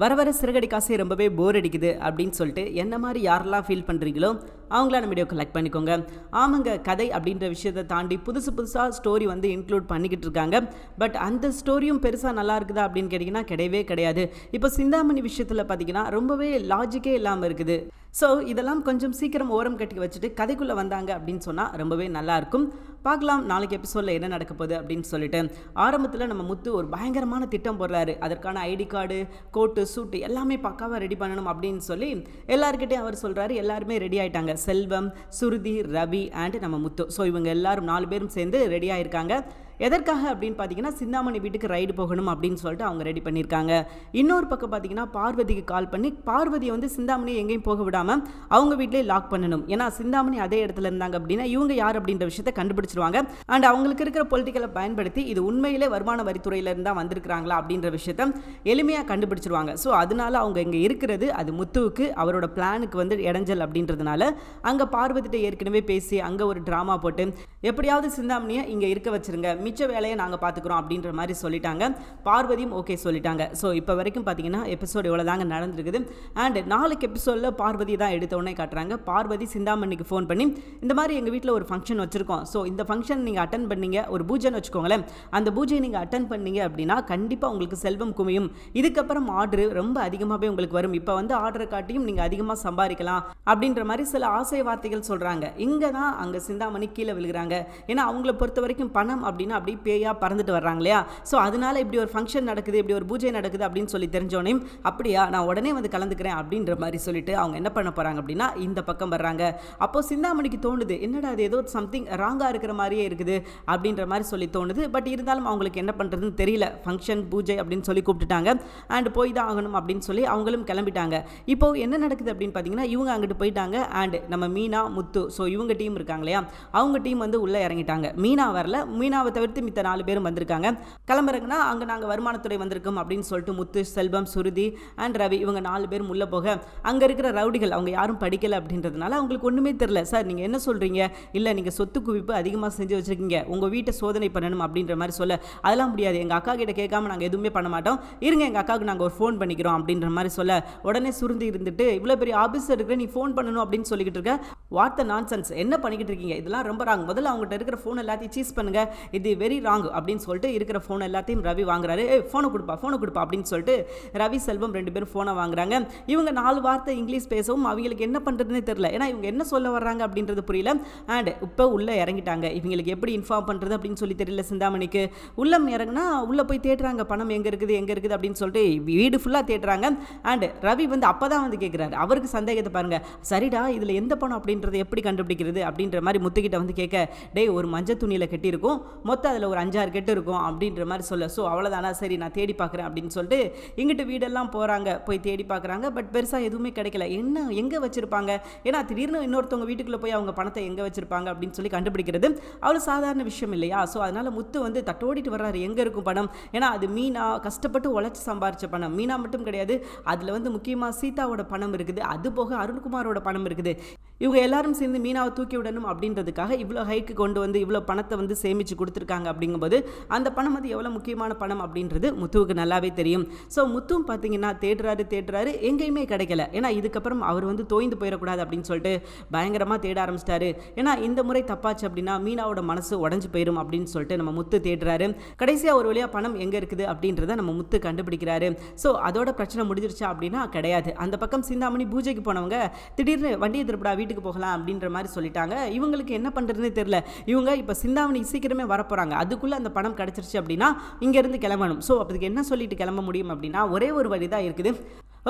வர வர சிறுகடி காசே ரொம்பவே போர் அடிக்குது அப்படின்னு சொல்லிட்டு என்ன மாதிரி யாரெல்லாம் ஃபீல் பண்ணுறீங்களோ அவங்கள நம்ம வீடியோ கலெக்ட் பண்ணிக்கோங்க. ஆமாங்க கதை அப்படின்ற விஷயத்தை தாண்டி புதுசு புதுசாக ஸ்டோரி வந்து இன்க்ளூட் பண்ணிக்கிட்டு இருக்காங்க. பட் அந்த ஸ்டோரியும் பெருசாக நல்லா இருக்குதா அப்படின்னு கேட்டிங்கன்னா கிடையவே கிடையாது. இப்போ சிந்தாமணி விஷயத்தில் பார்த்தீங்கன்னா ரொம்பவே லாஜிக்கே இல்லாமல் இருக்குது. ஸோ இதெல்லாம் கொஞ்சம் சீக்கிரம் ஓரம் கட்டி வச்சுட்டு கதைக்குள்ளே வந்தாங்க அப்படின்னு சொன்னால் ரொம்பவே நல்லாயிருக்கும் பார்க்கலாம். நாளைக்கு எபிசோடில் என்ன நடக்க போகுது அப்படின்னு சொல்லிட்டு ஆரம்பத்தில் நம்ம முத்து ஒரு பயங்கரமான திட்டம் போடுறாரு. அதற்கான ஐடி கார்டு கோட்டு சூட்டு எல்லாமே பக்காவாக ரெடி பண்ணணும் அப்படின்னு சொல்லி எல்லாருக்கிட்டையும் அவர் சொல்கிறாரு எல்லாருமே ரெடி ஆயிட்டாங்க. செல்வம் சுருதி ரவி அண்ட் நம்ம முத்து. ஸோ இவங்க எல்லாரும் நாலு பேரும் சேர்ந்து ரெடி ஆயிருக்காங்க. எதற்காக அப்படின்னு பார்த்தீங்கன்னா சிந்தாமணி வீட்டுக்கு ரைடு போகணும் அப்படின்னு சொல்லிட்டு அவங்க ரெடி பண்ணியிருக்காங்க. இன்னொரு பக்கம் பார்த்தீங்கன்னா பார்வதிக்கு கால் பண்ணி பார்வதியை வந்து சிந்தாமணியை எங்கேயும் போக விடாமல் அவங்க வீட்டிலே லாக் பண்ணணும். ஏன்னா சிந்தாமணி அதே இடத்துல இருந்தாங்க அப்படின்னா இவங்க யார் அப்படின்ற விஷயத்த கண்டுபிடிச்சிருவாங்க அண்ட் அவங்களுக்கு இருக்கிற பொலிட்டிக்கலை பயன்படுத்தி இது உண்மையிலே வருமான வரித்துறையிலேருந்து தான் வந்திருக்கிறாங்களா அப்படின்ற விஷயத்த எளிமையாக கண்டுபிடிச்சிருவாங்க. ஸோ அதனால அவங்க இங்கே இருக்கிறது அது முத்துவுக்கு அவரோட பிளானுக்கு வந்து இடைஞ்சல் அப்படின்றதுனால அங்கே பார்வதிட்ட ஏற்கனவே பேசி அங்கே ஒரு ட்ராமா போட்டு எப்படியாவது சிந்தாமணியை இங்கே இருக்க வச்சிருங்க. மிச்ச வேலையை நாங்கள் பார்த்துக்குறோம் அப்படின்ற மாதிரி சொல்லிட்டாங்க. பார்வதியும் ஓகே சொல்லிட்டாங்க. ஸோ இப்போ வரைக்கும் பார்த்தீங்கன்னா எபிசோடு இவ்வளோ தாங்க நடந்திருக்குது. அண்ட் நாளைக்கு எபிசோடில் பார்வதி தான் எடுத்த உடனே காட்டுறாங்க. பார்வதி சிந்தாமணிக்கு ஃபோன் பண்ணி இந்த மாதிரி எங்கள் வீட்டில் ஒரு ஃபங்க்ஷன் வச்சுருக்கோம். ஸோ இந்த ஃபங்க்ஷன் நீங்கள் அட்டன் பண்ணீங்க ஒரு பூஜைன்னு வச்சுக்கோங்களேன் அந்த பூஜையை நீங்கள் அட்டன் பண்ணீங்க அப்படின்னா கண்டிப்பாக உங்களுக்கு செல்வம் குமியும் இதுக்கப்புறம் ஆர்டர் ரொம்ப அதிகமாகவே உங்களுக்கு வரும். இப்போ வந்து ஆர்டரை காட்டியும் நீங்கள் அதிகமாக சம்பாதிக்கலாம் அப்படின்ற மாதிரி சில ஆசை வார்த்தைகள் சொல்கிறாங்க இங்கே தான் அங்கே சிந்தாமணி கீழே விழுகிறாங்க. ஏன்னா அவங்கள பொறுத்த வரைக்கும் பணம் அப்படின்னா அப்படியே பேயாக பறந்துட்டு வர்றாங்க இல்லையா? ஸோ அதனால இப்படி ஒரு ஃபங்க்ஷன் நடக்குது இப்படி ஒரு பூஜை நடக்குது அப்படின்னு சொல்லி தெரிஞ்சோடனே அப்படியா நான் உடனே வந்து கலந்துக்கிறேன் அப்படின்ற மாதிரி சொல்லிட்டு அவங்க என்ன பண்ண போகிறாங்க அப்படின்னா இந்த பக்கம் வர்றாங்க. அப்போ சிந்தாமணிக்கு தோணுது என்னடா அது ஏதோ சம்திங் ராங்காக இருக்கிற மாதிரியே இருக்குது அப்படின்ற மாதிரி சொல்லி தோணுது. பட் இருந்தாலும் அவங்களுக்கு என்ன பண்ணுறதுன்னு தெரியல. ஃபங்க்ஷன் பூஜை அப்படின்னு சொல்லி கூப்பிட்டுட்டாங்க. அண்ட் போய் தான் ஆகணும் அப்படின்னு சொல்லி அவங்களும் கிளம்பிட்டாங்க. இப்போ என்ன நடக்குது அப்படின்னு பார்த்தீங்கன்னா இவங்க அங்கிட்டு போயிட்டாங்க. அண்ட் நம்ம மீனா முத்து ஸோ இவங்க டீம் இருக்காங்க இல்லையா? அவங்க டீம் வந்து உள்ளே இறங்கிட்டாங்க. மீனா வரல. மீனாவை தவிர்த்து மித்த நாலு பேரும் வந்திருக்காங்க. கிளம்புறங்கன்னா அங்கே நாங்கள் வருமானத்துறை வந்திருக்கோம் அப்படின்னு சொல்லிட்டு முத்து செல்வம் சுருதி அண்ட் ரவி இவங்க நாலு பேரும் உள்ளே போக அங்கே இருக்கிற ரவுடிகள் அவங்க யாரும் படிக்கலை அப்படின்றதுனால அவங்களுக்கு ஒன்றுமே தெரில சார் நீங்கள் என்ன சொல்கிறீங்க இல்லை நீங்கள் சொத்து குவிப்பு அதிகமாக செஞ்சு வச்சுருக்கீங்க. உங்கள் வீட்டை சோதனை பண்ணணும் அப்படின்ற மாதிரி சொல்ல அதெல்லாம் முடியாது. எங்கள் அக்கா கிட்ட கேட்காம நாங்கள் எதுவுமே பண்ண மாட்டோம். இருங்க எங்கள் அக்காவுக்கு நாங்கள் ஒரு ஃபோன் பண்ணிக்கிறோம் அப்படின்ற மாதிரி சொல்ல உடனே சுருந்தி இருந்துட்டு இவ்வளோ பெரிய ஆஃபீஸர் இருக்கிற நீ ஃபோன் பண்ணணும் அப்படின்னு சொல்லிக்கிட்டு இருக்க. வாட் த நான்சென்ஸ் என்ன பண்ணிக்கிட்டு இருக்கீங்க? இதெல்லாம் ரொம்ப ராங் முதல்ல அவங்ககிட்ட இருக்கிற ஃபோன் எல்லாத்தையும் சீஸ் பண்ணுங்க. இது வெரி ராங் அப்படின்னு சொல்லிட்டு இருக்கிற ஃபோன் எல்லாத்தையும் ரவி வாங்குறாரு. ஏ ஃபோனை கொடுப்பா ஃபோனை கொடுப்பா அப்படின்னு சொல்லிட்டு ரவி செல்வம் ரெண்டு பேரும் ஃபோனை வாங்குறாங்க. இவங்க நாலு வார்த்தை இங்கிலீஷ் பேசவும் அவங்களுக்கு என்ன பண்ணுறதுன்னு தெரியல. ஏன்னா இவங்க என்ன சொல்ல வர்றாங்க அப்படின்றது புரியல. அண்ட் இப்போ உள்ளே இறங்கிட்டாங்க. இவங்களுக்கு எப்படி இன்ஃபார்ம் பண்ணுறது அப்படின்னு சொல்லி தெரியல சிந்தாமணிக்கு. உள்ளம் இறங்குனா உள்ளே போய் தேடுறாங்க. பணம் எங்கே இருக்குது எங்கே இருக்குது அப்படின்னு சொல்லிட்டு வீடு ஃபுல்லாக தேடுறாங்க. அண்ட் ரவி வந்து அப்போ தான் வந்து கேட்குறாரு அவருக்கு சந்தேகத்தை பாருங்க. சரிடா இதில் எந்த பணம் அப்படின்றத எப்படி கண்டுபிடிக்கிறது அப்படின்ற மாதிரி முத்துக்கிட்ட வந்து கேட்க டேய் ஒரு மஞ்சள் துணியில் கட்டியிருக்கும். மொத்தம் அதில் ஒரு அஞ்சாறு கெட்டு இருக்கும். அப்படின்ற மாதிரி சொல்ல. ஸோ அவ்வளோதானா சரி நான் தேடி பார்க்குறேன் அப்படின்னு சொல்லிட்டு இங்கிட்டு வீடெல்லாம் போகிறாங்க போய் தேடி பார்க்குறாங்க. பட் பெருசாக எதுவுமே கிடைக்கல. என்ன எங்கே வச்சுருப்பாங்க? ஏன்னா திடீர்னு இன்னொருத்தவங்க வீட்டுக்குள்ளே போய் அவங்க பணத்தை எங்கே வச்சுருப்பாங்க அப்படின்னு சொல்லி கண்டுபிடிக்கிறது அவ்வளோ சாதாரண விஷயம் இல்லையா? ஸோ அதனால் முத்து வந்து தட்டோடிட்டு வர்றாரு. எங்கே இருக்கும் பணம்? ஏன்னா அது மீனா கஷ்டப்பட்டு உழைச்சி சம்பாரிச்ச பணம். மீனா மட்டும் கிடையாது. அதில் வந்து முக்கியமாக சீதாவோட பணம் இருக்குது. அது போக அருண்குமாரோட பணம் இருக்குது. இவங்க எல்லாரும் சேர்ந்து மீனாவை தூக்கி விடணும் அப்படின்றதுக்காக இவ்வளோ ஹைக்கு கொண்டு வந்து இவ்வளோ பணத்தை வந்து சேமித்து கொடுத்துருக்காங்க அப்படிங்கும்போது அந்த பணம் வந்து எவ்வளோ முக்கியமான பணம் அப்படின்றது முத்துவுக்கு நல்லாவே தெரியும். ஸோ முத்துவும் பார்த்தீங்கன்னா தேடுறாரு தேடுறாரு எங்கேயுமே கிடைக்கல. ஏன்னா இதுக்கப்புறம் அவர் வந்து தோய்ந்து போயிடக்கூடாது அப்படின்னு சொல்லிட்டு பயங்கரமாக தேட ஆரம்பிச்சிட்டாரு. ஏன்னா இந்த முறை தப்பாச்சு அப்படின்னா மீனாவோட மனசு உடஞ்சு போயிடும் அப்படின்னு சொல்லிட்டு நம்ம முத்து தேடுறாரு. கடைசியாக ஒரு வழியாக பணம் எங்கே இருக்குது அப்படின்றத நம்ம முத்து கண்டுபிடிக்கிறாரு. ஸோ அதோட பிரச்சனை முடிஞ்சிருச்சா அப்படின்னா கிடையாது. அந்த பக்கம் சிந்தாமணி பூஜைக்கு போனவங்க திடீர்னு வண்டியை திருப்படா வீட்டுக்கு போகலாம் அப்படின்ற மாதிரி சொல்லிட்டாங்க. இவங்களுக்கு என்ன பண்ணுறதுனே தெரில இவங்க இப்போ சிந்தாவணி சீக்கிரமே வரப்போகிறாங்க அதுக்குள்ளே அந்த பணம் கிடச்சிருச்சு அப்படின்னா இங்கேருந்து கிளம்பணும். ஸோ அதுக்கு என்ன சொல்லிட்டு கிளம்ப முடியும் அப்படின்னா ஒரே ஒரு வழி தான் இருக்குது.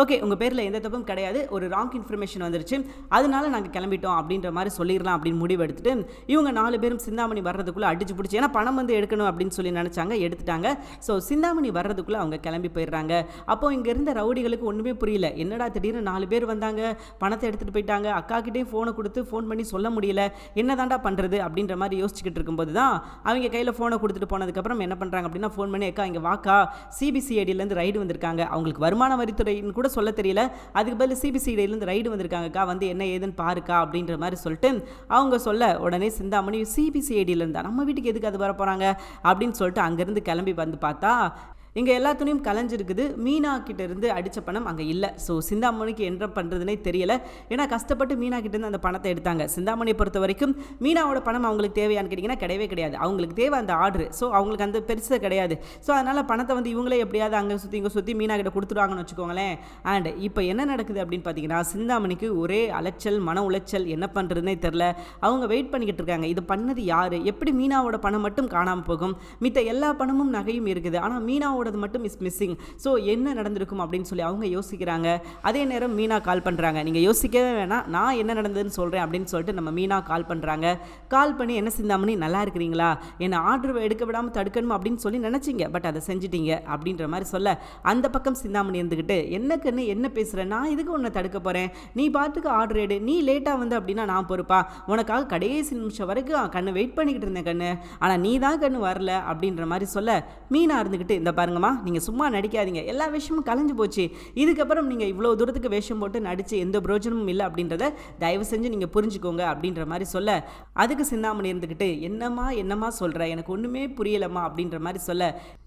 ஓகே உங்கள் பேரில் எந்த தப்பும் கிடையாது. ஒரு ராங் இன்ஃபர்மேஷன் வந்துருச்சு. அதனால நாங்கள் கிளம்பிட்டோம் அப்படின்ற மாதிரி சொல்லிடலாம் அப்படின்னு முடிவு எடுத்துட்டு இவங்க நாலு பேரும் சிந்தாமணி வர்றதுக்குள்ளே அடிச்சு பிடிச்சி ஏன்னா பணம் வந்து எடுக்கணும் அப்படின்னு சொல்லி நினச்சாங்க எடுத்துட்டாங்க. ஸோ சிந்தாமணி வர்றதுக்குள்ளே அவங்க கிளம்பி போயிடுறாங்க. அப்போ இங்கே இருந்த ரவுடிகளுக்கு ஒன்றுமே புரியல. என்னடா திடீர்னு நாலு பேர் வந்தாங்க பணத்தை எடுத்துகிட்டு போயிட்டாங்க அக்கா கிட்டேயும் ஃபோனை கொடுத்து ஃபோன் பண்ணி சொல்ல முடியல என்னதாண்டா பண்ணுறது அப்படின்ற மாதிரி யோசிச்சுக்கிட்டு இருக்கும்போது தான் அவங்க கையில் ஃபோனை கொடுத்துட்டு போனதுக்கப்புறம் என்ன பண்ணுறாங்க அப்படின்னா ஃபோன் பண்ணி அக்கா இங்கே வாக்கா சிபிசிஐடியிலேருந்து ரைடு வந்திருக்காங்க. அவங்களுக்கு வருமான வரித்துறைன்னு கூட சொல்ல தெரியல. அதுக்கு பதில் சிபிசிஐடியிலேருந்து ரைடு வந்திருக்காங்கக்கா வந்து என்ன ஏதுன்னு பாருக்கா அப்படின்ற மாதிரி சொல்லிட்டு அவங்க சொல்ல உடனே சிந்தாமணி சிபிசிஐடியிலேருந்தா நம்ம வீட்டுக்கு எதுக்கு அது வர போகிறாங்க அப்படின்னு சொல்லிட்டு அங்கேருந்து கிளம்பி வந்து பார்த்தா இங்கே எல்லாத்துலேயும் கலைஞ்சிருக்குது. மீனா கிட்ட இருந்து அடித்த பணம் அங்கே இல்லை. ஸோ சிந்தாமணிக்கு என்ன பண்ணுறதுனே தெரியல. ஏன்னா கஷ்டப்பட்டு மீனா கிட்ட இருந்து அந்த பணத்தை எடுத்தாங்க. சிந்தாமணியை பொறுத்த வரைக்கும் மீனாவோட பணம் அவங்களுக்கு தேவையான்னு கேட்டிங்கன்னா கிடையவே கிடையாது. அவங்களுக்கு தேவை அந்த ஆர்டர் ஸோ அவங்களுக்கு அந்த பெருசாக கிடையாது. ஸோ அதனால் பணத்தை வந்து இவங்களே எப்படியாவது அங்கே சுற்றி இங்கே சுற்றி மீனா கிட்ட கொடுத்துருவாங்கன்னு வச்சுக்கோங்களேன். அண்ட் இப்போ என்ன நடக்குது அப்படின்னு பார்த்தீங்கன்னா சிந்தாமணிக்கு ஒரே அலைச்சல் மன உளைச்சல் என்ன பண்ணுறதுனே தெரில அவங்க வெயிட் பண்ணிக்கிட்டு இருக்காங்க. இது பண்ணது யார்? எப்படி மீனாவோட பணம் மட்டும் காணாமல் போகும்? மித்த எல்லா பணமும் நகையும் இருக்குது. ஆனால் மீனாவோட மீனாவோடது மட்டும் இஸ் மிஸ்ஸிங் ஸோ என்ன நடந்திருக்கும் அப்படின்னு சொல்லி அவங்க யோசிக்கிறாங்க. அதே நேரம் மீனா கால் பண்ணுறாங்க நீங்கள் யோசிக்கவே வேணாம். நான் என்ன நடந்ததுன்னு சொல்கிறேன் அப்படின்னு சொல்லிட்டு நம்ம மீனா கால் பண்ணுறாங்க கால் பண்ணி என்ன சிந்தாமணி? நல்லா இருக்கிறீங்களா? என்னை ஆர்டர் எடுக்க விடாமல் தடுக்கணும் அப்படின்னு சொல்லி நினச்சிங்க. பட் அதை செஞ்சிட்டீங்க அப்படின்ற மாதிரி சொல்ல அந்த பக்கம் சிந்தாமணி இருந்துக்கிட்டு என்ன கண்ணு என்ன பேசுகிறேன் நான் இதுக்கு உன்னை தடுக்க போகிறேன் நீ பாட்டுக்கு ஆர்டர் எடு. நீ லேட்டாக வந்து அப்படின்னா நான் பொறுப்பா? உனக்காக கடைசி நிமிஷம் வரைக்கும் கண்ணு வெயிட் பண்ணிக்கிட்டு இருந்தேன் கண்ணு. ஆனால் நீ தான் கண்ணு வரல அப்படின்ற மாதிரி சொல்ல மீனா இருந்துக்கிட்டு இந்த பாருங்க பாருங்கம்மா நீங்கள் சும்மா நடிக்காதீங்க. எல்லா விஷயமும் கலைஞ்சு போச்சு. இதுக்கப்புறம் நீங்கள் இவ்வளோ தூரத்துக்கு வேஷம் போட்டு நடித்து எந்த பிரோஜனமும் இல்லை அப்படின்றத தயவு செஞ்சு நீங்கள் புரிஞ்சுக்கோங்க அப்படின்ற மாதிரி சொல்ல. அதுக்கு சிந்தாமணி இருந்துக்கிட்டு என்னம்மா என்னம்மா சொல்கிற எனக்கு ஒன்றுமே புரியலம்மா அப்படின்ற மாதிரி சொல்ல.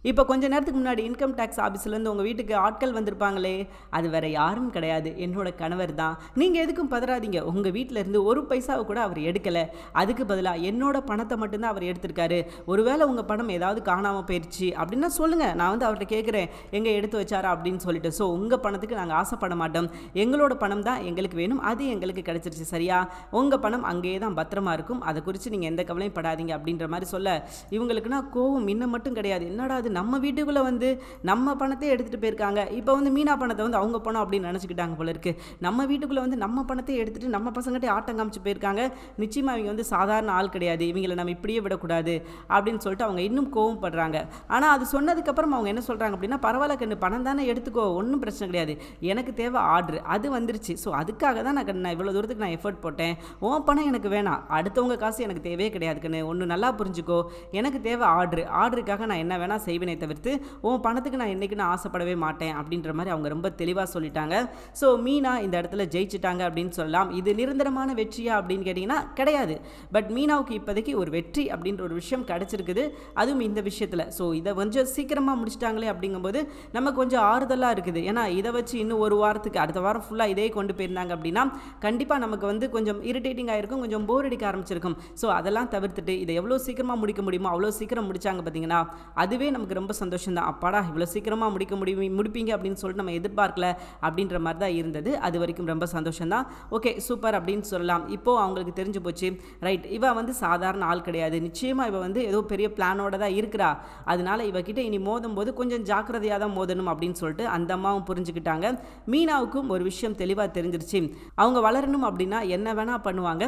இப்போ கொஞ்ச நேரத்துக்கு முன்னாடி இன்கம் டேக்ஸ் ஆஃபீஸ்லேருந்து உங்கள் வீட்டுக்கு ஆட்கள் வந்திருப்பாங்களே அது வேற யாரும் கிடையாது. என்னோட கணவர் தான். நீங்கள் எதுக்கும் பதறாதீங்க. உங்கள் வீட்டில் இருந்து ஒரு பைசாவை கூட அவர் எடுக்கலை. அதுக்கு பதிலாக என்னோட பணத்தை மட்டும்தான் அவர் எடுத்திருக்காரு. ஒருவேளை உங்கள் பணம் ஏதாவது காணாமல் போயிடுச்சு அப்படின்னா சொல்லுங்கள் நான் வந்து அவர்கிட்ட கேட்குறேன் எங்கே எடுத்து வச்சாரா? அப்படின்னு சொல்லிட்டு. ஸோ உங்கள் பணத்துக்கு நாங்கள் ஆசைப்பட மாட்டோம். எங்களோட பணம் தான் எங்களுக்கு வேணும். அது எங்களுக்கு கிடச்சிருச்சு சரியா? உங்கள் பணம் அங்கேயே தான் பத்திரமா இருக்கும். அதை குறித்து நீங்கள் எந்த கவலையும் படாதீங்க அப்படின்ற மாதிரி சொல்ல. இவங்களுக்குன்னா கோவம் இன்னும் மட்டும் கிடையாது. என்னடா அது நம்ம வீட்டுக்குள்ளே வந்து நம்ம பணத்தை எடுத்துகிட்டு போயிருக்காங்க. இப்போ வந்து மீனா பணத்தை வந்து அவங்க பணம் அப்படின்னு நினச்சிக்கிட்டாங்க போல இருக்கு. நம்ம வீட்டுக்குள்ளே வந்து நம்ம பணத்தை எடுத்துகிட்டு நம்ம பசங்கள்கிட்ட ஆட்டம் காமிச்சு போயிருக்காங்க. நிச்சயமாக இவங்க வந்து சாதாரண ஆள் கிடையாது. இவங்களை நம்ம இப்படியே விடக்கூடாது அப்படின்னு சொல்லிட்டு அவங்க இன்னும் கோவம் படுறாங்க. ஆனால் அது சொன்னதுக்கப்புறம் அவங்க என்ன சொல்கிறாங்க அப்படின்னா பரவாயில்ல கண்ணு பணம் தானே எடுத்துக்கோ ஒன்றும் பிரச்சனை கிடையாது. எனக்கு தேவை ஆர்டர் அது வந்துருச்சு. ஸோ அதுக்காக தான் நான் நான் இவ்வளோ தூரத்துக்கு நான் எஃபர்ட் போட்டேன். உன் பணம் எனக்கு வேணாம். அடுத்தவங்க காசு எனக்கு தேவையே கிடையாது கண்ணு. ஒன்று நல்லா புரிஞ்சுக்கோ. எனக்கு தேவை ஆர்டர் ஆர்டருக்காக நான் என்ன வேணால் செய்வேனே தவிர்த்து உன் பணத்துக்கு நான் என்றைக்கு நான் ஆசைப்படவே மாட்டேன். அப்படின்ற மாதிரி அவங்க ரொம்ப தெளிவாக சொல்லிட்டாங்க. ஸோ மீனா இந்த இடத்துல ஜெயிச்சிட்டாங்க அப்படின்னு சொல்லலாம். இது நிரந்தரமான வெற்றியா அப்படின்னு கேட்டிங்கன்னா கிடையாது. பட் மீனாவுக்கு இப்போதைக்கு ஒரு வெற்றி அப்படின்ற ஒரு விஷயம் கிடச்சிருக்குது. அதுவும் இந்த விஷயத்தில். ஸோ இதை கொஞ்சம் சீக்கிரமாக முடிச்சிட்டாங்களே அப்படிங்கும்போது நம்ம கொஞ்சம் ஆறுதலாக இருக்குது. ஏன்னா இதை வச்சு இன்னும் ஒரு வாரத்துக்கு அடுத்த வாரம் ஃபுல்லாக இதே கொண்டு போயிருந்தாங்க அப்படின்னா கண்டிப்பாக நமக்கு வந்து கொஞ்சம் இரிட்டேட்டிங் ஆகிருக்கும் கொஞ்சம் போர் அடிக்க ஆரம்பிச்சிருக்கும். ஸோ அதெல்லாம் தவிர்த்துட்டு இதை எவ்வளோ சீக்கிரமாக முடிக்க முடியுமோ அவ்வளோ சீக்கிரம் முடிச்சாங்க பார்த்தீங்கன்னா அதுவே நமக்கு ரொம்ப சந்தோஷம் தான் அப்பாடா இவ்வளோ சீக்கிரமாக முடிக்க முடியும் முடிப்பீங்க அப்படின்னு சொல்லிட்டு நம்ம எதிர்பார்க்கல அப்படின்ற மாதிரி தான் இருந்தது. அது வரைக்கும் ரொம்ப சந்தோஷம் தான் ஓகே சூப்பர் அப்படின்னு சொல்லலாம். இப்போது அவங்களுக்கு தெரிஞ்சு போச்சு. ரைட் இவ வந்து சாதாரண ஆள் கிடையாது. நிச்சயமாக இவ வந்து ஏதோ பெரிய பிளானோட தான் இருக்கிறா. அதனால இவகிட்ட இனி மோதும் போது கொஞ்சம் ஜாக்கிரதையாக தான் மோதணும் அப்படின்னு சொல்லிட்டு அந்த அம்மாவும் புரிஞ்சுக்கிட்டாங்க. மீனாவுக்கும் ஒரு விஷயம் தெளிவாக தெரிஞ்சிருச்சு. அவங்க வளரணும் அப்படின்னா என்ன வேணால் பண்ணுவாங்க.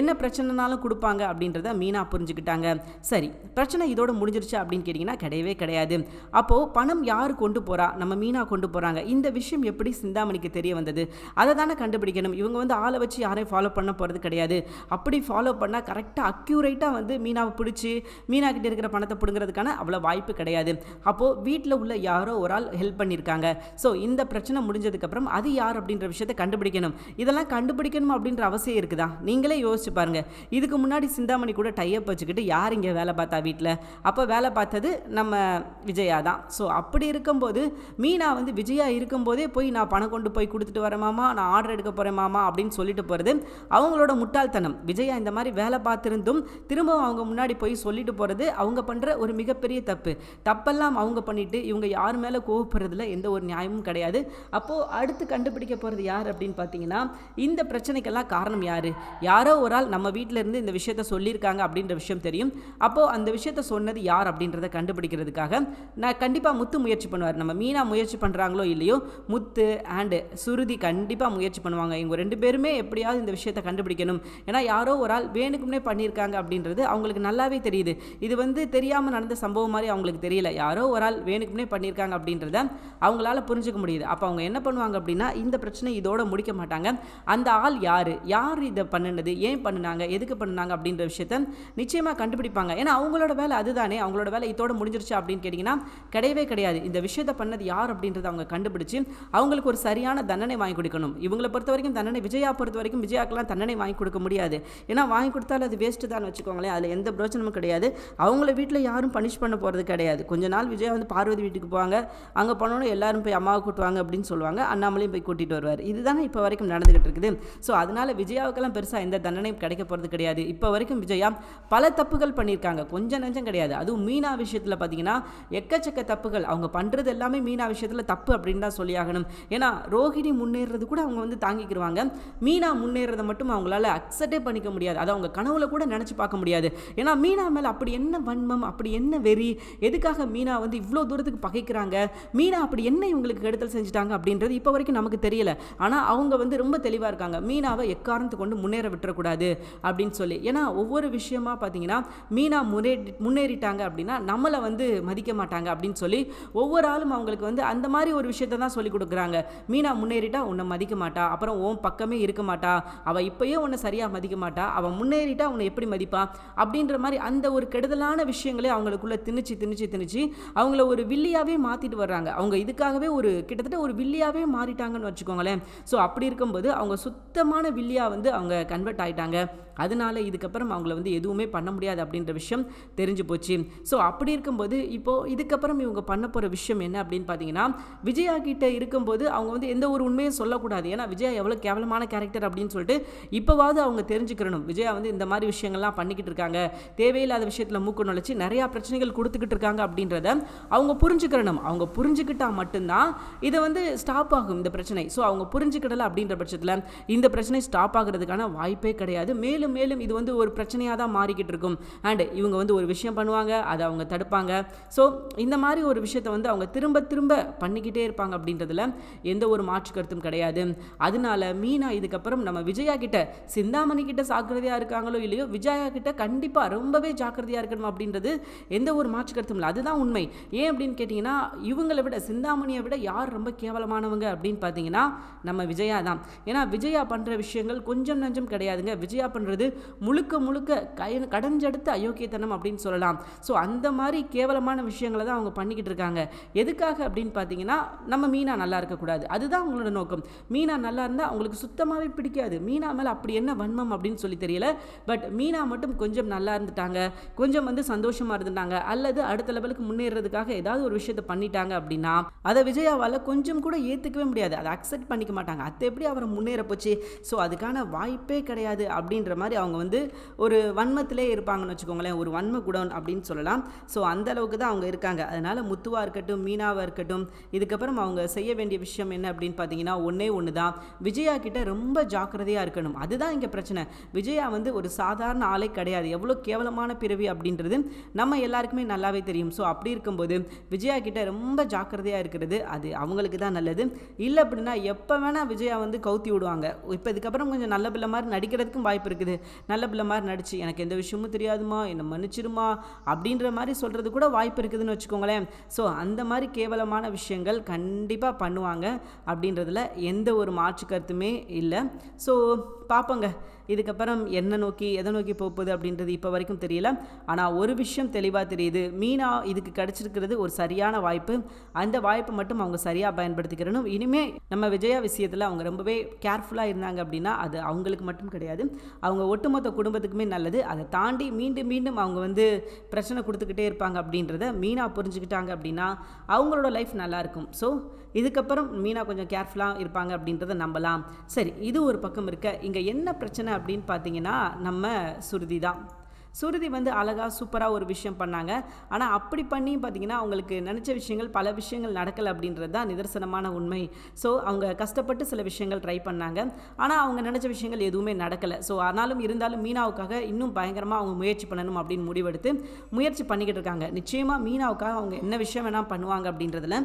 என்ன பிரச்சனைனாலும் கொடுப்பாங்க அப்படின்றத மீனா புரிஞ்சுக்கிட்டாங்க. சரி பிரச்சனை இதோட முடிஞ்சிருச்சு அப்படின்னு கேட்டிங்கன்னா கிடையவே கிடையாது. அப்போது பணம் யார் கொண்டு போகிறா நம்ம மீனா கொண்டு போகிறாங்க இந்த விஷயம் எப்படி சிந்தாமணிக்கு தெரிய வந்தது? அதை தானே கண்டுபிடிக்கணும். இவங்க வந்து ஆளை வச்சு யாரையும் ஃபாலோ பண்ண போகிறது கிடையாது. அப்படி ஃபாலோ பண்ணால் கரெக்டாக அக்யூரேட்டாக வந்து மீனாவை பிடிச்சி மீனாக்கிட்ட இருக்கிற பணத்தை பிடுங்கிறதுக்கான அவ்வளோ வாய்ப்பு கிடையாது. அப்போது வீட்டில் உள்ள யாரோ ஒரு ஆள் ஹெல்ப் பண்ணியிருக்காங்க ஸோ இந்த பிரச்சனை முடிஞ்சதுக்கப்புறம் அது யார் அப்படின்ற விஷயத்தை கண்டுபிடிக்கணும். இதெல்லாம் கண்டுபிடிக்கணும் அப்படின்ற அவசியம் இருக்குதா? நீங்களே யோசிச்சு பாருங்க. இதுக்கு முன்னாடி சிந்தாமணி கூட டைப் வச்சுக்கிட்டு யார் இங்கே வேலை பார்த்தா வீட்டில் அப்போ வேலை பார்த்தது நம்ம விஜயா தான். ஸோ அப்படி இருக்கும்போது மீனா வந்து விஜயா இருக்கும்போதே போய் நான் பணம் கொண்டு போய் கொடுத்துட்டு வரேன் மாமா நான் ஆர்டர் எடுக்க போகிறேன் மாமா அப்படின்னு சொல்லிட்டு போகிறது அவங்களோட முட்டாள்தனம். விஜயா இந்த மாதிரி வேலை பார்த்துருந்தும் திரும்பவும் அவங்க முன்னாடி போய் சொல்லிட்டு போகிறது அவங்க பண்ணுற ஒரு மிகப்பெரிய தப்பு. தப்பெல்லாம் அவங்க பண்ணிட்டு இவங்க யார் மேலே கோவப்படுறதுல எந்த ஒரு நியாயமும் கிடையாது. அப்போது அடுத்து கண்டுபிடிக்க போகிறது யார் அப்படின்னு பார்த்தீங்கன்னா இந்த பிரச்சனைக்கெல்லாம் காரணம் யார்? யாரோ ஒரு ஆள் நம்ம வீட்டில் இருந்து இந்த விஷயத்த சொல்லியிருக்காங்க அப்படின்ற விஷயம் தெரியும். அப்போது அந்த விஷயத்த சொன்னது யார் அப்படின்றத கண்டுபிடிக்கிறதுக்காக நான் கண்டிப்பாக முத்து முயற்சி பண்ணுவார். நம்ம மீனா முயற்சி பண்ணுறாங்களோ இல்லையோ முத்து அண்டு சுருதி கண்டிப்பாக முயற்சி பண்ணுவாங்க. இவங்க ரெண்டு பேருமே எப்படியாவது இந்த விஷயத்தை கண்டுபிடிக்கணும். ஏன்னா யாரோ ஒரு ஆள் வேணுக்கும்னே பண்ணியிருக்காங்க அப்படின்றது அவங்களுக்கு நல்லாவே தெரியுது. இது வந்து தெரியாமல் நடந்த சம்பவம் மாதிரி அவங்களுக்கு தெரியல. யாரோ ஒரு ஆள் வேணுக்கும்னே பண்ணியிருக்காங்க அப்படின்றத அவங்களால புரிஞ்சுக்க முடியுது. அப்போ அவங்க என்ன பண்ணுவாங்க அப்படின்னா இந்த பிரச்சனை இதோட முடிக்க மாட்டாங்க. அந்த ஆள் யார்? யார் இதை பண்ணினது? ஏன் பண்ணினாங்க? எதுக்கு பண்ணினாங்க? அப்படின்ற விஷயத்த நிச்சயமாக கண்டுபிடிப்பாங்க. ஏன்னா அவங்களோட வேலை அதுதானே. அவங்களோட வேலை இதோட முடிஞ்சிருச்சு அப்படின்னு கேட்டிங்கன்னா கிடையவே கிடையாது. இந்த விஷயத்தை பண்ணது யார் அப்படின்றத அவங்க கண்டுபிடிச்சு அவங்களுக்கு ஒரு சரியான தண்டனை வாங்கி கொடுக்கணும். இவங்களை பொறுத்த வரைக்கும் தண்டனை விஜயா பொறுத்த வரைக்கும் விஜயாக்கெல்லாம் தண்டனை வாங்கி கொடுக்க முடியாது. ஏன்னா வாங்கி கொடுத்தாலும் அது வேஸ்ட்டு தான் வச்சுக்கோங்களேன். அதில் எந்த பிரோச்சனமும் கிடையாது. அவங்கள வீட்டில் யாரும் பனிஷ் பண்ண போகிறது கிடையாது. கொஞ்ச நாள் விஜயா வந்து வந்து பார்வதி வீட்டுக்கு போவாங்க. அங்கே போனோன்னு எல்லாரும் போய் அம்மாவை கூட்டுவாங்க அப்படின்னு சொல்லுவாங்க. அண்ணாமலையும் போய் கூட்டிகிட்டு வருவார். இதுதானே இப்போ வரைக்கும் நடந்துகிட்டு இருக்குது. ஸோ அதனால் விஜயாவுக்கெல்லாம் பெருசாக எந்த தண்டனையும் கிடைக்க போகிறது கிடையாது. இப்போ வரைக்கும் விஜயா பல தப்புகள் பண்ணியிருக்காங்க. கொஞ்சம் நஞ்சம் கிடையாது. அதுவும் மீனா விஷயத்தில் பார்த்தீங்கன்னா எக்கச்சக்க தப்புகள். அவங்க பண்ணுறது எல்லாமே மீனா விஷயத்தில் தப்பு அப்படின்னு தான் சொல்லியாகணும் ஏன்னா ரோஹிணி முன்னேறது கூட அவங்க வந்து தாங்கிக்கிடுவாங்க மீனா முன்னேறதை மட்டும் அவங்களால அக்செப்டே பண்ணிக்க முடியாது. அதை அவங்க கனவுல கூட நினச்சி பார்க்க முடியாது. ஏன்னா மீனா மேலே அப்படி என்ன வன்மம் அப்படி என்ன வெறி எதுக்காக மீனா வந்து இவ்வளோ தூரத்துக்கு பகைக்கிறாங்க? மீனா அப்படி என்ன இவங்களுக்கு கெடுதல் செஞ்சுட்டாங்க அப்படின்றது இப்போ வரைக்கும் நமக்கு தெரியல. ஆனால் அவங்க வந்து ரொம்ப தெளிவாக இருக்காங்க. மீனாவை எக்காரணத்து கொண்டு முன்னேற விட்டுறக்கூடாது அப்படின்னு சொல்லி. ஏன்னா ஒவ்வொரு விஷயமா பார்த்தீங்கன்னா மீனா முன்னேறி முன்னேறிட்டாங்க அப்படின்னா நம்மளை வந்து மதிக்க மாட்டாங்க அப்படின்னு சொல்லி ஒவ்வொரு ஆளும் அவங்களுக்கு வந்து அந்த மாதிரி ஒரு விஷயத்த தான் சொல்லி கொடுக்குறாங்க. மீனா முன்னேறிட்டா உன்னை மதிக்க மாட்டா. அப்புறம் உன் பக்கமே இருக்க மாட்டா. அவள் இப்போயே உன்னை சரியாக மதிக்க மாட்டா. அவள் முன்னேறிட்டா உன்னை எப்படி மதிப்பா? அப்படின்ற மாதிரி அந்த ஒரு கெடுதலான விஷயங்களே அவங்களுக்குள்ள திணிச்சு திணிச்சு திணிச்சு அவங்கள ஒரு வில்லியாவே மாற்றிட்டு வர்றாங்க. அவங்க இதுக்காகவே ஒரு கிட்டத்தட்ட ஒரு வில்லியாகவே மாறிட்டாங்கன்னு வச்சுக்கோங்களேன். ஸோ அப்படி இருக்கும்போது அவங்க சுத்தமான வில்லியா வந்து அவங்க கன்வெர்ட் ஆயிட்டாங்க. அதனால இதுக்கப்புறம் அவங்கள வந்து எதுவுமே பண்ண முடியாது அப்படின்ற விஷயம் தெரிஞ்சு போச்சு. ஸோ அப்படி இருக்கும்போது இப்போது இதுக்கப்புறம் இவங்க பண்ண போகிற விஷயம் என்ன அப்படின்னு பார்த்தீங்கன்னா விஜயா கிட்ட இருக்கும்போது அவங்க வந்து எந்த ஒரு உண்மையும் சொல்லக்கூடாது. ஏன்னா விஜயா எவ்வளோ கேவலமான கேரக்டர் அப்படின்னு சொல்லிட்டு இப்போவாவது அவங்க தெரிஞ்சுக்கிறணும். விஜயா வந்து இந்த மாதிரி விஷயங்கள்லாம் பண்ணிக்கிட்டு இருக்காங்க. தேவையில்லாத விஷயத்தில் மூக்கு நுழைச்சி நிறையா பிரச்சனைகள் கொடுத்துக்கிட்டு இருக்காங்க அப்படின்றத அவங்க புரிஞ்சுக்கிறணும். அவங்க புரிஞ்சுக்கிட்டா மட்டும்தான் இதை வந்து ஸ்டாப் ஆகும் இந்த பிரச்சனை. ஸோ அவங்க புரிஞ்சுக்கிடலை அப்படின்ற பட்சத்தில் இந்த பிரச்சனை ஸ்டாப் ஆகிறதுக்கான வாய்ப்பே கிடையாது. மேலும் மேலும் இது வந்து ஒரு பிரச்சனையாக தான் மாறிக்கிட்டு இருக்கும் அண்ட் இவங்க வந்து ஒரு விஷயம் பண்ணுவாங்க அதை அவங்க தடுப்பாங்க. ஸோ இந்த மாதிரி ஒரு விஷயத்தை வந்து அவங்க திரும்ப திரும்ப பண்ணிக்கிட்டே இருப்பாங்க அப்படின்றதுல எந்த ஒரு மாற்று கருத்தும் கிடையாது. அதனால மீனா இதுக்கப்புறம் நம்ம விஜயா கிட்ட சிந்தாமணி கிட்ட சாக்கிரதையாக இருக்காங்களோ இல்லையோ விஜயா கிட்ட கண்டிப்பாக ரொம்பவே ஜாக்கிரதையாக இருக்கணும் அப்படின்றது எந்த ஒரு மாற்று கருத்தும் இல்லை. அதுதான் உண்மை. ஏன் அப்படின்னு கேட்டிங்கன்னா இவங்களை விட சிந்தாமணியை விட யார் ரொம்ப கேவலமானவங்க அப்படின்னு பார்த்தீங்கன்னா நம்ம விஜயா தான். ஏன்னா விஜயா பண்ணுற விஷயங்கள் கொஞ்சம் நஞ்சம் கிடையாதுங்க. விஜயா பண்ணுறது முழுக்க முழுக்க கை கடைஞ்செடுத்த அயோக்கியத்தனம் அப்படின்னு சொல்லலாம். ஸோ அந்த மாதிரி கேவலமான விஷயங்களை தான் அவங்க பண்ணிக்கிட்டு இருக்காங்க. எதுக்காக அப்படின்னு பார்த்தீங்கன்னா நம்ம மீனா நல்லா இருக்கக்கூடாது. அதுதான் அவங்களோட நோக்கம். மீனா நல்லா இருந்தால் அவங்களுக்கு சுத்தமாகவே பிடிக்காது. மீனா மேலே அப்படி என்ன வன்மம் அப்படின்னு சொல்லி தெரியல. பட் மீனா மட்டும் கொஞ்சம் நல்லா இருந்துட்டாங்க. கொஞ்சம் வந்து சந்தோஷமாக இருந்துட்டாங்க. அல்லது அடுத்த லெவலுக்கு முன்னேறதுக்காக ஏதாவது ஒரு விஷயத்த பண்ணிட்டாங்க அப்படின்னா அதை விஜயாவால் கொஞ்சம் கூட ஏற்றுக்கவே முடியாது. அதை அக்செப்ட் பண்ணிக்க மாட்டாங்க. அத்தை எப்படி அவரை முன்னேற போச்சு ஸோ அதுக்கான வாய்ப்பே கிடையாது அப்படின்ற மாதிரி அவங்க வந்து ஒரு வன்மத்திலே இருப்பாங்கன்னு வச்சுக்கோங்களேன் ஒரு வன்ம குடோன் அப்படின்னு சொல்லலாம். ஸோ அந்த அளவுக்கு தான் அவங்க இருக்காங்க. அதனால் முத்துவாக இருக்கட்டும் மீனாவாக இருக்கட்டும் இதுக்கப்புறம் அவங்க செய்ய வேண்டிய விஷயம் என்ன அப்படின்னு பார்த்தீங்கன்னா ஒன்றே ஒன்று தான். விஜயா கிட்ட ரொம்ப ஜாக்கிரதையாக இருக்கணும். அதுதான் இங்கே பிரச்சனை. விஜயா வந்து ஒரு சாதாரண ஆளே கிடையாது. எவ்வளோ கேவலமான பிறவி அப்படின்றது நம்ம எல்லாருக்குமே நல்லாவே தெரியும். ஸோ அப்படி இருக்கும்போது விஜயா கிட்ட ரொம்ப ஜாக்கிரதையாக இருக்கிறது அது அவங்களுக்கு தான் நல்லது. இல்லை அப்படின்னா எப்போ வேணால் விஜயா வந்து கவுத்தி விடுவாங்க. இப்போ இதுக்கப்புறம் கொஞ்சம் நல்ல பிள்ளை மாதிரி நடிக்கிறதுக்கும் வாய்ப்பு இருக்குது. நல்ல பிள்ளை மாதிரி நடிச்சு எனக்கு எந்த விஷயமும் தெரியாதுமா என்னை மன்னிச்சிருமா அப்படின்ற மாதிரி சொல்கிறது கூட வாய்ப்பு இருக்குதுன்னு வச்சுக்கோங்களேன். ஸோ அந்த மாதிரி கேவலமான விஷயங்கள் கண்டிப்பாக பண்ணுவாங்க அப்படின்றதுல எந்த ஒரு மாற்று கருத்துமே இல்லை. ஸோ பார்ப்போங்க இதுக்கப்புறம் என்ன நோக்கி எதை நோக்கி போகுது அப்படின்றது இப்போ வரைக்கும் தெரியல. ஆனால் ஒரு விஷயம் தெளிவாக தெரியுது. மீனா இதுக்கு கிடச்சிருக்கிறது ஒரு சரியான வாய்ப்பு. அந்த வாய்ப்பை மட்டும் அவங்க சரியாக பயன்படுத்திக்கிறணும். இனிமேல் நம்ம விஜயா விஷயத்தில் அவங்க ரொம்பவே கேர்ஃபுல்லாக இருந்தாங்க அப்படின்னா அது அவங்களுக்கு மட்டும் கிடையாது. அவங்க ஒட்டுமொத்த குடும்பத்துக்குமே நல்லது. அதை தாண்டி மீண்டும் மீண்டும் அவங்க வந்து பிரச்சனை கொடுத்துக்கிட்டே இருப்பாங்க அப்படின்றத மீனா புரிஞ்சுக்கிட்டாங்க அப்படின்னா அவங்களோட லைஃப் நல்லாயிருக்கும் ஸோ இதுக்கப்புறம் மீனா கொஞ்சம் கேர்ஃபுல்லாக இருப்பாங்க அப்படின்றத நம்பலாம். சரி இது ஒரு பக்கம் இருக்க. இங்கே என்ன பிரச்சனை அப்படின்னு பார்த்தீங்கன்னா நம்ம சுருதி தான். சுருதி வந்து அழகாக சூப்பராக ஒரு விஷயம் பண்ணாங்க. ஆனால் அப்படி பண்ணியும் பார்த்தீங்கன்னா அவங்களுக்கு நினச்ச விஷயங்கள் பல விஷயங்கள் நடக்கலை அப்படின்றது தான் நிதர்சனமான உண்மை. ஸோ அவங்க கஷ்டப்பட்டு சில விஷயங்கள் ட்ரை பண்ணாங்க. ஆனால் அவங்க நினச்ச விஷயங்கள் எதுவுமே நடக்கலை. ஸோ ஆனாலும் இருந்தாலும் மீனாவுக்காக இன்னும் பயங்கரமாக அவங்க முயற்சி பண்ணணும் அப்படின்னு முடிவெடுத்து முயற்சி பண்ணிக்கிட்டு இருக்காங்க. நிச்சயமாக மீனாவுக்காக அவங்க என்ன விஷயம் வேணால் பண்ணுவாங்க அப்படின்றதுல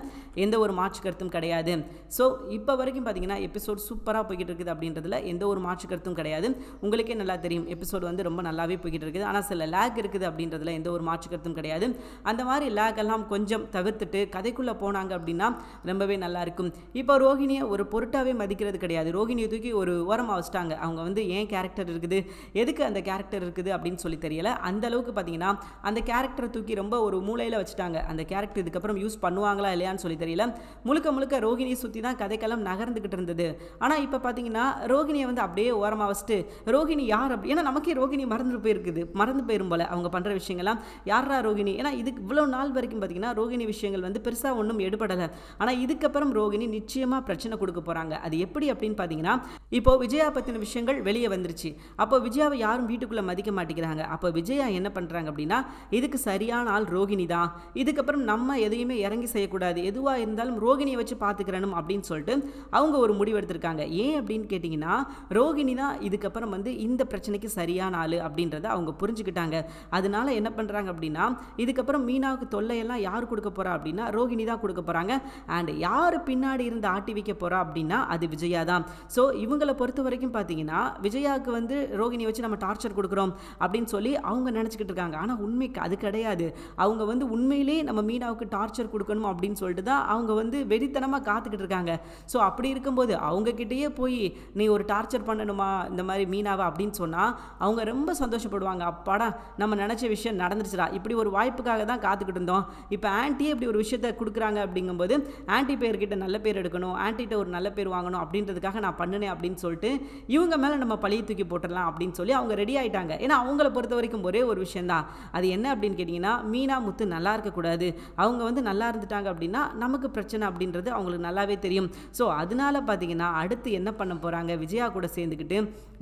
எந்த ஒரு மாற்று கருத்தும் கிடையாது. ஸோ இப்போ வரைக்கும் பார்த்தீங்கன்னா எபிசோட் சூப்பராக போய்கிட்டு இருக்குது அப்படின்றதுல எந்த ஒரு மாற்று கருத்தும் கிடையாது. உங்களுக்கே நல்லா தெரியும் எபிசோடு வந்து ரொம்ப நல்லாவே போய்கிட்டு இருக்குது. ஆனால் சில லேக் இருக்குது அப்படின்றதுல எந்த ஒரு மாற்று கருத்தும் கிடையாது. அந்த மாதிரி லேக் எல்லாம் கொஞ்சம் தவிர்த்துட்டு கதைக்குள்ளே போனாங்க அப்படின்னா ரொம்பவே நல்லா இருக்கும். இப்போ ரோஹிணியை ஒரு பொருட்டாவே மதிக்கிறது கிடையாது. ரோஹிணியை தூக்கி ஒரு ஓரமாக வச்சுட்டாங்க. அவங்க வந்து ஏன் கேரக்டர் இருக்குது? எதுக்கு அந்த கேரக்டர் இருக்குது அப்படின்னு சொல்லி தெரியல. அந்த அளவுக்கு பார்த்தீங்கன்னா அந்த கேரக்டரை தூக்கி ரொம்ப ஒரு மூலையில் வச்சுட்டாங்க. அந்த கேரக்டர் இதுக்கப்புறம் யூஸ் பண்ணுவாங்களா இல்லையான்னு சொல்லி தெரியல. முழுக்க முழுக்க ரோஹிணியை சுற்றி தான் கதைக்கெல்லாம் நகர்ந்துக்கிட்டு இருந்தது. ஆனால் இப்போ பார்த்தீங்கன்னா ரோஹிணியை வந்து அப்படியே ஓரமாக வச்சுட்டு ரோஹிணி யார் அப்படி? ஏன்னா நமக்கே ரோஹிணி மறந்துட்டு போயிருக்குது. மறந்து மறந்து போயிடும் போல அவங்க பண்ணுற விஷயங்கள்லாம். யாரா ரோகிணி? ஏன்னா இதுக்கு இவ்வளோ நாள் வரைக்கும் பார்த்தீங்கன்னா ரோகிணி விஷயங்கள் வந்து பெருசாக ஒன்றும் எடுபடலை. ஆனால் இதுக்கப்புறம் ரோகிணி நிச்சயமாக பிரச்சனை கொடுக்க போகிறாங்க அது எப்படி அப்படின்னு பார்த்தீங்கன்னா இப்போ விஜயா பற்றின விஷயங்கள் வெளியே வந்துருச்சு. அப்போ விஜயாவை யாரும் வீட்டுக்குள்ளே மதிக்க மாட்டேங்கிறாங்க. அப்போ விஜயா என்ன பண்ணுறாங்க அப்படின்னா இதுக்கு சரியான ஆள் ரோகிணி தான். இதுக்கப்புறம் நம்ம எதையுமே இறங்கி செய்யக்கூடாது. எதுவாக இருந்தாலும் ரோகிணியை வச்சு பார்த்துக்கிறணும் அப்படின்னு சொல்லிட்டு அவங்க ஒரு முடிவு எடுத்திருக்காங்க. ஏன் அப்படின்னு கேட்டிங்கன்னா ரோகிணி தான் இதுக்கப்புறம் வந்து இந்த பிரச்சனைக்கு சரியான ஆள் அப்படின்றத அவங்க புரிஞ்சு புரிஞ்சுக்கிட்டாங்க. அதனால என்ன பண்ணுறாங்க அப்படின்னா இதுக்கப்புறம் மீனாவுக்கு தொல்லையெல்லாம் யார் கொடுக்க போகிறா அப்படின்னா ரோகிணி தான் கொடுக்க போகிறாங்க அண்ட் யார் பின்னாடி இருந்து ஆட்டி வைக்க போகிறா அப்படின்னா அது விஜயா தான். ஸோ இவங்களை பொறுத்த வரைக்கும் பார்த்தீங்கன்னா விஜயாவுக்கு வந்து ரோஹிணி வச்சு நம்ம டார்ச்சர் கொடுக்குறோம் அப்படின்னு சொல்லி அவங்க நினச்சிக்கிட்டு இருக்காங்க. ஆனால் உண்மைக்கு அது கிடையாது. அவங்க வந்து உண்மையிலே நம்ம மீனாவுக்கு டார்ச்சர் கொடுக்கணும் அப்படின்னு சொல்லிட்டு தான் அவங்க வந்து வெறித்தனமாக காத்துக்கிட்டு இருக்காங்க. ஸோ அப்படி இருக்கும்போது அவங்கக்கிட்டேயே போய் நீ ஒரு டார்ச்சர் பண்ணணுமா இந்த மாதிரி மீனாவை? அப்படின்னு சொன்னால் அவங்க ரொம்ப சந்தோஷப்படுவாங்க. அப்பாடா நம்ம நினச்ச விஷயம் நடந்துருச்சுடா. இப்படி ஒரு வாய்ப்புக்காக தான் காத்துக்கிட்டு இருந்தோம். இப்போ ஆன்ட்டியே இப்படி ஒரு விஷயத்த கொடுக்குறாங்க அப்படிங்கும்போது ஆன்ட்டி பேர்கிட்ட நல்ல பேர் எடுக்கணும் ஆன்ட்டிகிட்ட ஒரு நல்ல பேர் வாங்கணும் அப்படின்றதுக்காக நான் பண்ணினேன் அப்படின்னு சொல்லிட்டு இவங்க மேலே நம்ம பழிய தூக்கி போட்டுடலாம் அப்படின்னு சொல்லி அவங்க ரெடி ஆகிட்டாங்க ஏன்னா அவங்கள பொறுத்த வரைக்கும் ஒரே ஒரு விஷயந்தான் அது என்ன அப்படின்னு கேட்டிங்கன்னா மீனா முத்து நல்லா இருக்கக்கூடாது அவங்க வந்து நல்லா இருந்துட்டாங்க அப்படின்னா நமக்கு பிரச்சனை அப்படின்றது அவங்களுக்கு நல்லாவே தெரியும். ஸோ அதனால பார்த்தீங்கன்னா அடுத்து என்ன பண்ண போகிறாங்க விஜயா கூட சேர்ந்துக்கிட்டு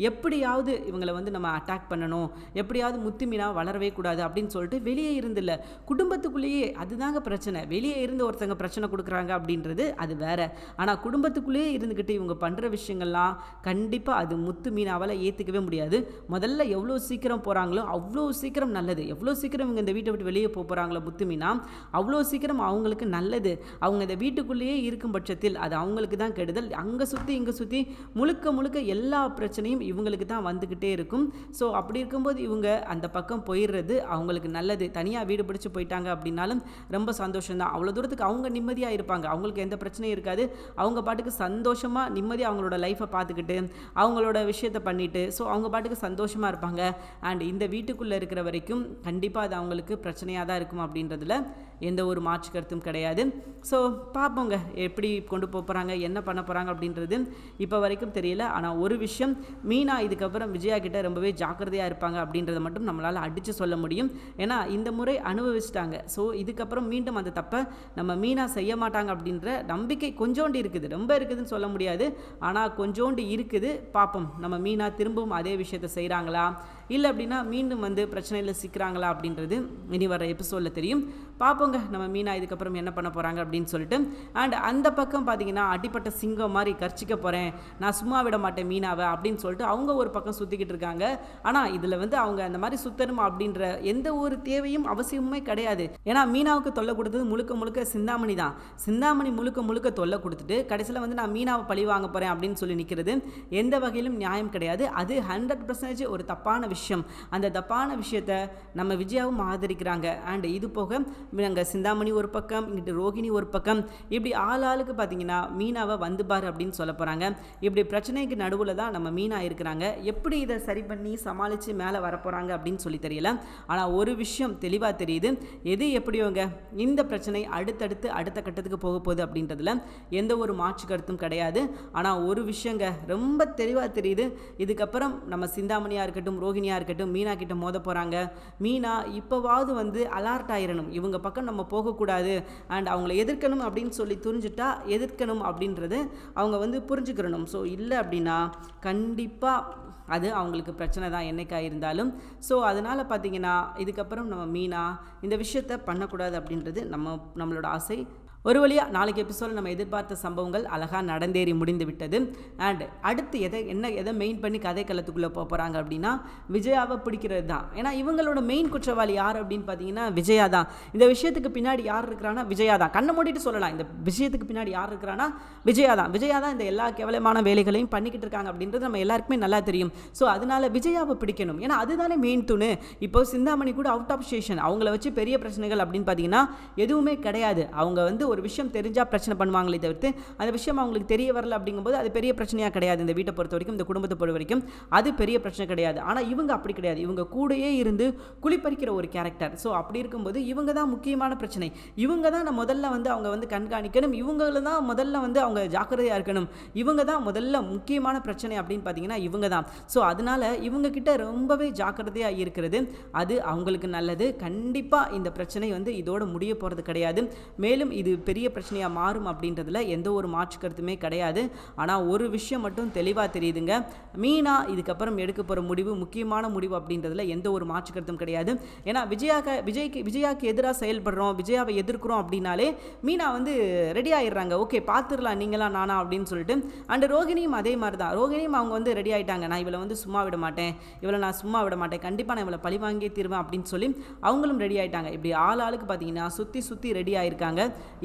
எப்படியாவது இவங்களை வந்து நம்ம அட்டாக் பண்ணணும். எப்படியாவது முத்து மீனா வளரவே கூடாது அப்படின்னு சொல்லிட்டு வெளியே இருந்தில்ல. குடும்பத்துக்குள்ளேயே அதுதாங்க பிரச்சனை. வெளியே இருந்து ஒருத்தங்க பிரச்சனை கொடுக்குறாங்க அப்படின்றது அது வேற. ஆனால் குடும்பத்துக்குள்ளேயே இருந்துக்கிட்டு இவங்க பண்ணுற விஷயங்கள்லாம் கண்டிப்பாக அது முத்து மீனாவால் ஏற்றுக்கவே முடியாது. முதல்ல எவ்வளோ சீக்கிரம் போகிறாங்களோ அவ்வளோ சீக்கிரம் நல்லது. எவ்வளோ சீக்கிரம் இவங்க இந்த வீட்டை விட்டு வெளியே போக போகிறாங்களோ முத்து மீனா அவ்வளோ சீக்கிரம் அவங்களுக்கு நல்லது. அவங்க இந்த வீட்டுக்குள்ளேயே இருக்கும் பட்சத்தில் அது அவங்களுக்கு தான் கெடுதல். அங்கே சுற்றி இங்கே சுற்றி முழுக்க முழுக்க எல்லா பிரச்சனையும் இவங்களுக்கு தான் வந்துக்கிட்டே இருக்கும். ஸோ அப்படி இருக்கும்போது இவங்க அந்த பக்கம் போயிடுறது அவங்களுக்கு நல்லது. தனியாக வீடு பிடிச்சி போயிட்டாங்க அப்படின்னாலும் ரொம்ப சந்தோஷம்தான். அவ்வளோ தூரத்துக்கு அவங்க நிம்மதியாக இருப்பாங்க. அவங்களுக்கு எந்த பிரச்சனையும் இருக்காது. அவங்க பாட்டுக்கு சந்தோஷமாக நிம்மதியாக அவங்களோட லைஃப்பை பார்த்துக்கிட்டு அவங்களோட விஷயத்தை பண்ணிவிட்டு ஸோ அவங்க பாட்டுக்கு சந்தோஷமாக இருப்பாங்க. அண்ட் இந்த வீட்டுக்குள்ளே இருக்கிற வரைக்கும் கண்டிப்பாக அது அவங்களுக்கு பிரச்சனையாக தான் இருக்கும் அப்படின்றதுல எந்த ஒரு மாற்று கருத்தும் கிடையாது. ஸோ பார்ப்போங்க. எப்படி கொண்டு போக போகிறாங்க என்ன பண்ண போகிறாங்க அப்படின்றது இப்போ வரைக்கும் தெரியல. ஆனால் ஒரு விஷயம் மீனா இதுக்கப்புறம் விஜயா கிட்ட ரொம்பவே ஜாக்கிரதையாக இருப்பாங்க அப்படின்றத மட்டும் மட்டும் நம்மளால் அடித்து சொல்ல முடியும். ஏன்னா இந்த முறை அனுபவிச்சிட்டாங்க. ஸோ இதுக்கப்புறம் மீண்டும் அந்த தப்பை நம்ம மீனாக செய்ய மாட்டாங்க அப்படின்ற நம்பிக்கை கொஞ்சோண்டு இருக்குது. ரொம்ப இருக்குதுன்னு சொல்ல முடியாது. ஆனால் கொஞ்சோண்டு இருக்குது. பார்ப்போம் நம்ம மீனாக திரும்பவும் அதே விஷயத்தை செய்கிறாங்களா இல்லை அப்படின்னா மீண்டும் வந்து பிரச்சனையில் சிக்கிறாங்களா அப்படின்றது இனி வர எபிசோடில் தெரியும். பார்ப்போங்க நம்ம மீனா இதுக்கப்புறம் என்ன பண்ண போகிறாங்க அப்படின்னு சொல்லிட்டு. அண்ட் அந்த பக்கம் பார்த்தீங்கன்னா அடிப்பட்ட சிங்கம் மாதிரி கர்ச்சிக்க போகிறேன் நான் சும்மா விட மாட்டேன் மீனாவை அப்படின்னு சொல்லிட்டு அவங்க ஒரு பக்கம் சுற்றிக்கிட்டு இருக்காங்க. ஆனால் இதில் வந்து அவங்க அந்த மாதிரி சுத்தணும் அப்படின்ற எந்த ஒரு தேவையும் அவசியமுமே கிடையாது. ஏன்னா மீனாவுக்கு தொல்லை கொடுத்தது முழுக்க முழுக்க சிந்தாமணி தான். சிந்தாமணி முழுக்க முழுக்க தொல்லை கொடுத்துட்டு கடைசியில் வந்து நான் மீனாவை பழி வாங்க போகிறேன் அப்படின்னு சொல்லி நிற்கிறது எந்த வகையிலும் நியாயம் கிடையாது. அது ஹண்ட்ரட் பர்சன்டேஜ் ஒரு தப்பான விஷயம். அந்த தப்பான விஷயத்த நம்ம விஜயாவும் ஆதரிக்கிறாங்க. அண்ட் இது போக அங்கே சிந்தாமணி ஒரு பக்கம் இங்கிட்டு ரோகிணி ஒரு பக்கம் இப்படி ஆள் ஆளுக்கு பார்த்தீங்கன்னா மீனாவை வந்து பாரு அப்படின்னு சொல்ல போகிறாங்க இப்படி பிரச்சனைக்கு நடுவில் தான் நம்ம மீனா இருக்கிறாங்க. எப்படி இதை சரி பண்ணி சமாளித்து மேலே வரப்போகிறாங்க அப்படின்னு சொல்லி தெரியல. ஆனால் ஒரு விஷயம் தெளிவாக தெரியுது. எது எப்படியோங்க இந்த பிரச்சனை அடுத்தடுத்து அடுத்த கட்டத்துக்கு போக போகுது அப்படின்றதுல எந்த ஒரு மாற்று கருத்தும் கிடையாது. ஆனால் ஒரு விஷயங்க ரொம்ப தெளிவாக தெரியுது. இதுக்கப்புறம் நம்ம சிந்தாமணியாக இருக்கட்டும் ரோகிணியாக இருக்கட்டும் மீனா கிட்ட மோத போகிறாங்க மீனா இப்போவாவது வந்து அலர்ட் ஆயிரணும். இவங்க பக்கம் நம்ம போகக்கூடாது. அண்ட் அவங்கள எதிர்க்கணும் அப்படின்னு சொல்லி துரிஞ்சுட்டா எதிர்க்கணும் அப்படின்றது அவங்க வந்து புரிஞ்சுக்கிறணும். ஸோ இல்லை அப்படின்னா கண்டிப்பாக அது அவங்களுக்கு பிரச்சனை தான் என்னைக்காக இருந்தாலும். ஸோ அதனால் பார்த்தீங்கன்னா இதுக்கப்புறம் நம்ம மீனா இந்த விஷயத்த பண்ணக்கூடாது அப்படின்றது நம்ம நம்மளோட ஆசை. ஒரு வழியாக நாளைக்கு எபிசோட நம்ம எதிர்பார்த்த சம்பவங்கள் அழகாக நடந்தேறி முடிந்து விட்டது அண்ட் அடுத்து எதை என்ன எதை மெயின் பண்ணி கதைக்களத்துக்குள்ளே போக போகிறாங்க அப்படின்னா விஜயாவை பிடிக்கிறது தான். ஏன்னா இவங்களோட மெயின் குற்றவாளி யார் அப்படின்னு பார்த்தீங்கன்னா விஜயா தான். இந்த விஷயத்துக்கு பின்னாடி யார் இருக்கிறான்னா விஜயா தான். கண்ணை மூடிட்டு சொல்லலாம். இந்த விஷயத்துக்கு பின்னாடி யார் இருக்கிறான்னா விஜயா தான். விஜயா தான் இந்த எல்லா கேவலமான வேலைகளையும் பண்ணிக்கிட்டு இருக்காங்க அப்படின்றது நம்ம எல்லாருக்குமே நல்லா தெரியும். ஸோ அதனால விஜயாவை பிடிக்கணும். ஏன்னா அதுதானே மெயின் தூணு. இப்போ சிந்தாமணி கூட அவுட் ஆஃப் ஸ்டேஷன் அவங்கள வச்சு பெரிய பிரச்சனைகள் அப்படின்னு பார்த்தீங்கன்னா எதுவுமே கிடையாது. அவங்க வந்து ஒரு விஷயம் தெரிஞ்சால் பிரச்சனை பண்ணுவாங்களே தவிர்த்து அந்த விஷயம் அவங்களுக்கு தெரிய வரல அப்படிங்கும்போது அது பெரிய பிரச்சனையாக கிடையாது. இந்த வீட்டை பொறுத்த வரைக்கும் இந்த குடும்பத்தை பொறுத்த வரைக்கும் அது பெரிய பிரச்சனை கிடையாது. ஆனால் இவங்க அப்படி கிடையாது. இவங்க கூடயே இருந்து குளிப்பறிக்கிற ஒரு கேரக்டர் ஸோ அப்படி இருக்கும்போது இவங்க தான் முக்கியமான பிரச்சனை. இவங்க தான் நான் முதல்ல வந்து அவங்க வந்து கண்காணிக்கணும். இவங்கள தான் முதல்ல வந்து அவங்க ஜாக்கிரதையாக இருக்கணும். இவங்க தான் முதல்ல முக்கியமான பிரச்சனை அப்படின்னு பார்த்தீங்கன்னா இவங்க தான். ஸோ அதனால இவங்க கிட்ட ரொம்பவே ஜாக்கிரதையாக இருக்கிறது. அது அவங்களுக்கு நல்லது. கண்டிப்பாக இந்த பிரச்சனை வந்து இதோட முடிய போகிறது கிடையாது. மேலும் இது பெரிய பிரச்சனையாக மாறும் அப்படின்றதுல எந்த ஒரு மாற்று கருத்துமே கிடையாது. ஆனால் ஒரு விஷயம் மட்டும் தெளிவாக தெரியுதுங்க. மீனா இதுக்கப்புறம் எடுக்க போகிற முடிவு முக்கியமான முடிவு அப்படின்றதுல எந்த ஒரு மாற்று கருத்தும் கிடையாது. ஏன்னா விஜயாக்க விஜய்க்கு விஜயாக்கு எதிராக செயல்படுறோம் விஜயாவை எதிர்க்கிறோம் அப்படின்னாலே மீனா வந்து ரெடி ஆயிடுறாங்க. ஓகே பார்த்துடலாம் நீங்களாம் நானா அப்படின்னு சொல்லிட்டு. அண்ட் ரோகிணியும் அதே மாதிரி தான் ரோகிணியும் அவங்க வந்து ரெடி ஆகிட்டாங்க நான் இவளை வந்து சும்மா விட மாட்டேன். இவளை நான் சும்மா விட மாட்டேன். கண்டிப்பாக நான் இவளை பழி வாங்கியே தீருவேன் அப்படின்னு சொல்லி அவங்களும் ரெடி ஆகிட்டாங்க இப்படி ஆள் ஆளுக்கு பார்த்தீங்கன்னா சுற்றி சுற்றி ரெடி ஆகிருக்காங்க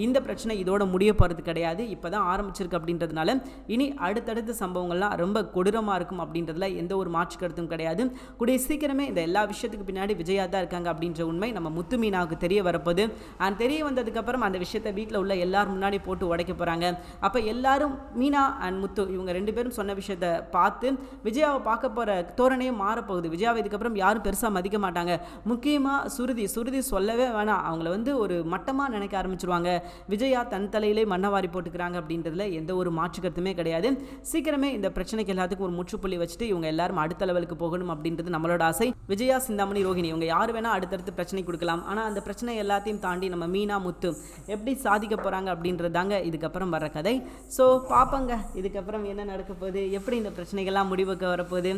இந்த பிரச்சனை இதோட முடிய போகிறது கிடையாது. இப்போ தான் ஆரம்பிச்சிருக்கு அப்படின்றதுனால இனி அடுத்தடுத்த சம்பவங்கள்லாம் ரொம்ப கொடூரமாக இருக்கும் அப்படின்றதுல எந்த ஒரு மாற்று கருத்தும் கிடையாது. கூடிய சீக்கிரமே இந்த எல்லா விஷயத்துக்கு பின்னாடி விஜயா தான் இருக்காங்க அப்படின்ற உண்மை நம்ம முத்து மீனாவுக்கு தெரிய வரப்போகுது. அண்ட் தெரிய வந்ததுக்கப்புறம் அந்த விஷயத்தை வீட்டில் உள்ள எல்லாரும் முன்னாடி போட்டு உடைக்க போகிறாங்க அப்போ எல்லாரும் மீனா அண்ட் முத்து இவங்க ரெண்டு பேரும் சொன்ன விஷயத்தை பார்த்து விஜயாவை பார்க்க போகிற தோரணையும் மாறப்போகுது. விஜயாவை இதுக்கப்புறம் யாரும் பெருசாக மதிக்க மாட்டாங்க. முக்கியமாக சுருதி சுருதி சொல்லவே வேணாம். அவங்கள வந்து ஒரு மட்டமாக நினைக்க ஆரம்பிச்சிருவாங்க. விஜயா தன் தலையிலே மண்ணவாரி போட்டுக்கிறாங்க அப்படின்றதுல எந்த ஒரு மாற்று கருத்துமே கிடையாது. சீக்கிரமே இந்த பிரச்சனைக்கு எல்லாத்துக்கும் ஒரு முற்றுப்புள்ளி வச்சுட்டு இவங்க எல்லாரும் அடுத்த லெவலுக்கு போகணும் அப்படின்றது நம்மளோட ஆசை. விஜயா சிந்தாமணி ரோஹிணி இவங்க யார் வேணால் அடுத்தடுத்து பிரச்சனை கொடுக்கலாம். ஆனால் அந்த பிரச்சனை எல்லாத்தையும் தாண்டி நம்ம மீனா முத்து எப்படி சாதிக்க போகிறாங்க அப்படின்றது தாங்க இதுக்கப்புறம் வர கதை. ஸோ பார்ப்பங்க இதுக்கப்புறம் என்ன நடக்க போகுது? எப்படி இந்த பிரச்சனைகள்லாம் முடிவுக்கு வரப்போகுது?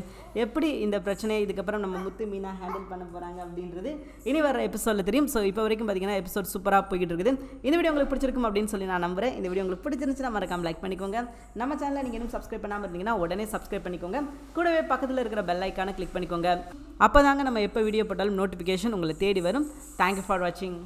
எப்படி இந்த பிரச்சனையை இதுக்கப்புறம் நம்ம முத்து மீனா ஹேண்டில் பண்ண போகிறாங்க அப்படின்றது இனி வர எபிசோடில் தெரியும். ஸோ இப்போ வரைக்கும் பார்த்தீங்கன்னா எபிசோட் சூப்பராக போய்கிட்டு இருக்குது. இந்த வீடியோ உங்களுக்கு பிடிச்சிருக்கும் அப்படின்னு சொல்லி நான் நம்புறேன். இந்த வீடியோ உங்களுக்கு பிடிச்சிருந்துச்சுன்னா மறக்காம லைக் பண்ணிக்கோங்க. நம்ம சேனலை நீங்கள் இன்னும் சப்ஸ்கிரைப் பண்ணாமல் இருந்தீங்கன்னா உடனே சப்ஸ்கிரைப் பண்ணிக்கோங்க. கூடவே பக்கத்தில் இருக்கிற பெல் ஐக்கானை கிளிக் பண்ணிக்கோங்க. அப்போ தாங்க நம்ம எப்போ வீடியோ போட்டாலும் நோட்டிஃபிகேஷன் உங்களை தேடி வரும். தேங்க்யூ ஃபார் வாட்சிங்